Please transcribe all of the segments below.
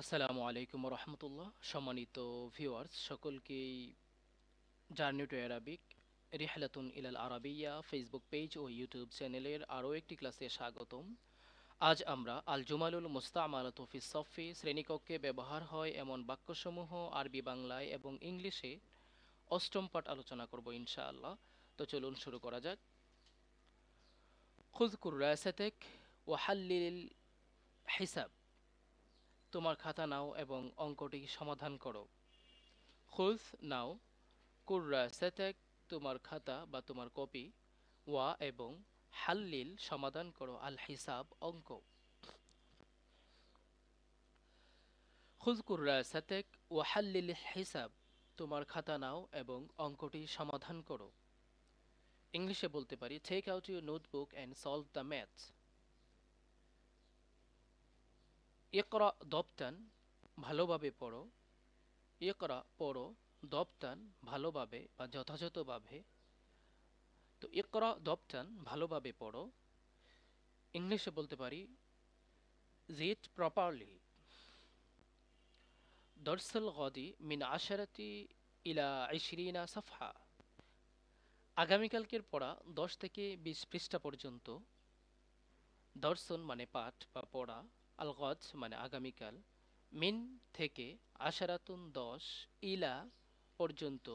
আসসালামু আলাইকুম রহমতুল্লাহ। সম্মানিত ভিউয়ার্স সকলকেই জার্নি টু অ্যারাবিক রিহলাতুন ইলাল আরাবিয়া ফেসবুক পেজ ও ইউটিউব চ্যানেলের আরও একটি ক্লাসে স্বাগতম। আজ আমরা আল জুমালুল মুস্তামাল তফিস সফি শ্রেণীকক্ষে ব্যবহার হয় এমন বাক্যসমূহ আরবি বাংলায় এবং ইংলিশে অষ্টম পাঠ আলোচনা করব ইনশাআল্লাহ। তো চলুন শুরু করা যাক। খুদ কুরাসাতেক ওয়াহাল্লিল হিসাব। তোমার খাতা নাও এবং অঙ্কটি সমাধান করো। খুজ নাও। কুর্রা সেতেক, তোমার খাতা বা তোমার কপি। ওয়া এবং হাল্লিল সমাধান করো, আল হিসাব অঙ্ক। খুজ কুর্রা সেতেক ও হাল্লিল হিসাব। তোমার খাতা নাও এবং অঙ্কটি সমাধান করো। ইংলিশে বলতে পারি take out your notebook and solve the maths Iqra দপ্তান ভালোভাবে পড়ো। ইকরা পড়ো, দপ্তান ভালোভাবে বা যথাযথভাবে। তো ইকরা দপ্তান ভালোভাবে পড়ো। ইংলিশে বলতে পারি জিট প্রপারলি দর্সল গদি মিন আশারাতি ইলা ইশরিনা সাফহা। আগামীকালকের পড়া দশ থেকে বিশ পৃষ্ঠা পর্যন্ত। দর্শন মানে পাঠ বা পড়া। আল গজ মানে আগামীকাল, মিন থেকে আশারাতুন দশ ইলা পর্যন্ত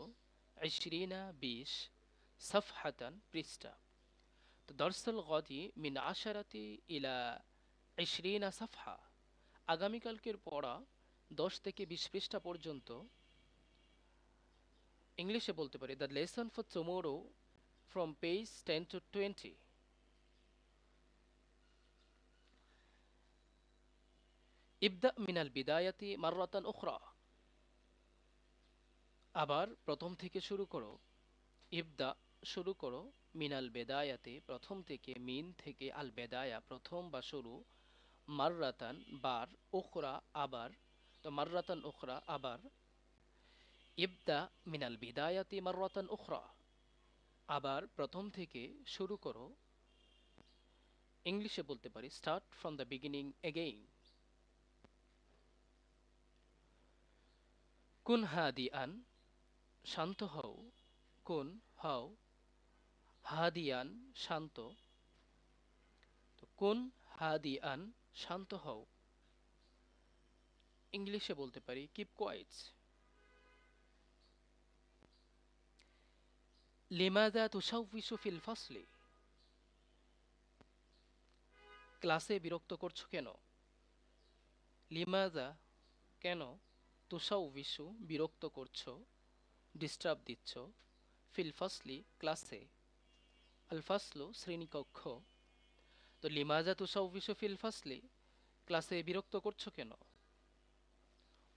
ইশরিনা বিশ সফহাতান পৃষ্ঠা। তো দর্সল গদি মিন আশারাতি ইলা ইশরিনা সফহা। আগামীকালকের পড়া দশ থেকে বিশ পৃষ্ঠা পর্যন্ত ইংলিশে বলতে পারি, the lesson for tomorrow from page ten to twenty. ইবদা মিনাল বিদায়াতি মাররাতান উখরা। আবার প্রথম থেকে শুরু করো। ইবদা শুরু করো, মিনাল বেদায়াতে প্রথম থেকে, মিন থেকে আল বেদায়া প্রথম বা শুরু, মাররাতান, বার, উখরা, আবার, তো মাররাতান, উখরা, আবার। ইবদা মিনাল বিদায়াতি মাররাতান উখরা। আবার প্রথম থেকে শুরু করো। ইংলিশে বলতে পারি, start from the beginning again. কুন হাদি আন? শান্ত হও। কুন হও। হাদিয়ান শান্ত। তো কুন আন, শান্ত হও। ইংলিশে বলতে পারি কিপ কোয়াইটস লিমাদা তুসাউফিসু ফিল ফাসলি? ক্লাসে বিরক্ত করছ কেন? লিমাদা কেন? তুষাউ বিশু বিরক্ত করছ ডিস্টার্ব দিচ্ছ ফিল ফাসলি ক্লাসে আল ফাসলু শ্রেণীকক্ষ তো লিমাজা তুষাউ বিশু ফিল ফাসলি ক্লাসে বিরক্ত করছ কেন?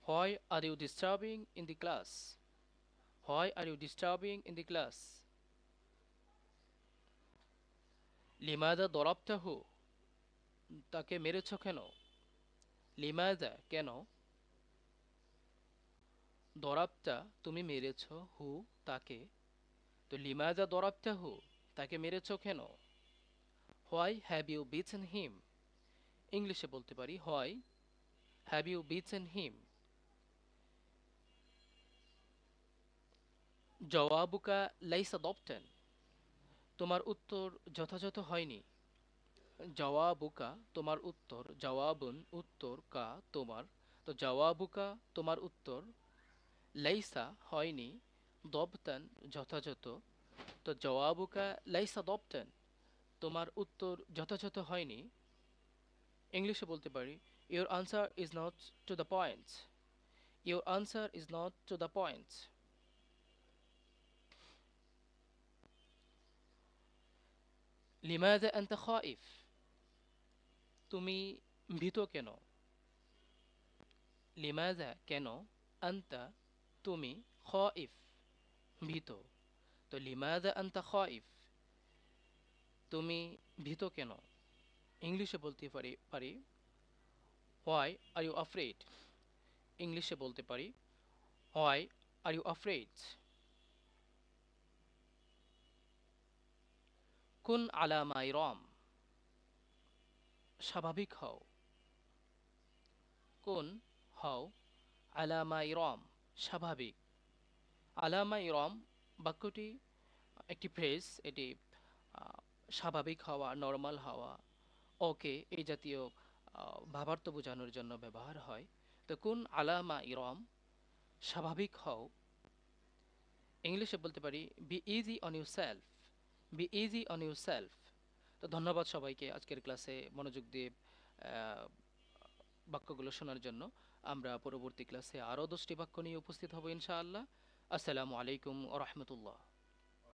Why are you disturbing in the class why are you disturbing in the class লিমাদা দরাবতাহু তাকে মেরেছ কেন? লিমাদা কেন? দরাবটা তুমি মেরেছ হু তাকে। তো লিমাজা দরাবটা হু, তাকে মেরেছ কেন? Why have you beaten him? ইংলিশে বলতে পারি হয় হ্যাভ ইউ বিচেন হিম? জবাবুকা লাইসা দপ্টেন তোমার উত্তর যথাযথ হয়নি। জওয়াবুকা তোমার উত্তর জওয়াবুন উত্তর কা তোমার। তো জওয়াবুকা তোমার উত্তর লাইসা হয়নি দবতান যথাযথ তো জওয়াবুকা লাইসা দবতান তোমার উত্তর যথাযথ হয়নি ইংলিশে বলতে পারি your answer is not to the points your answer is not to the points লিমাদা আনতা খাইফ তুমি ভীত কেন লিমাদা কেন আন্তা তুমি খাইফ ভীত। তো লিমাদা আন্তা খাইফ তুমি ভীত কেন? ইংলিশে বলতে পারি পারি হোয়াই আর ইউ আফ্রেড ইংলিশে বলতে পারি হোয়াই আর ইউ আফ্রেড কুন আলামাই রম? স্বাভাবিক হও। কোন হও আলামা ইরম স্বাভাবিক। আলামা ইরম, বাক্যটি একটি ফ্রেজ এটি স্বাভাবিক হওয়া নর্মাল হওয়া, ওকে এই জাতীয় ভাবার্থ বোঝানোর জন্য ব্যবহার হয়। তো কোন আলামা ইরম স্বাভাবিক হও? ইংলিশে বলতে পারি be easy on you self be easy on you self তো ধন্যবাদ সবাইকে আজকের ক্লাসে মনোযোগ দিয়ে বাক্যগুলো শোনার জন্য আমরা পরবর্তী ক্লাসে আরও দশটি বাক্য নিয়ে উপস্থিত হব ইনশাআল্লাহ। আসসালামু আলাইকুম ও রহমতুল্লাহ।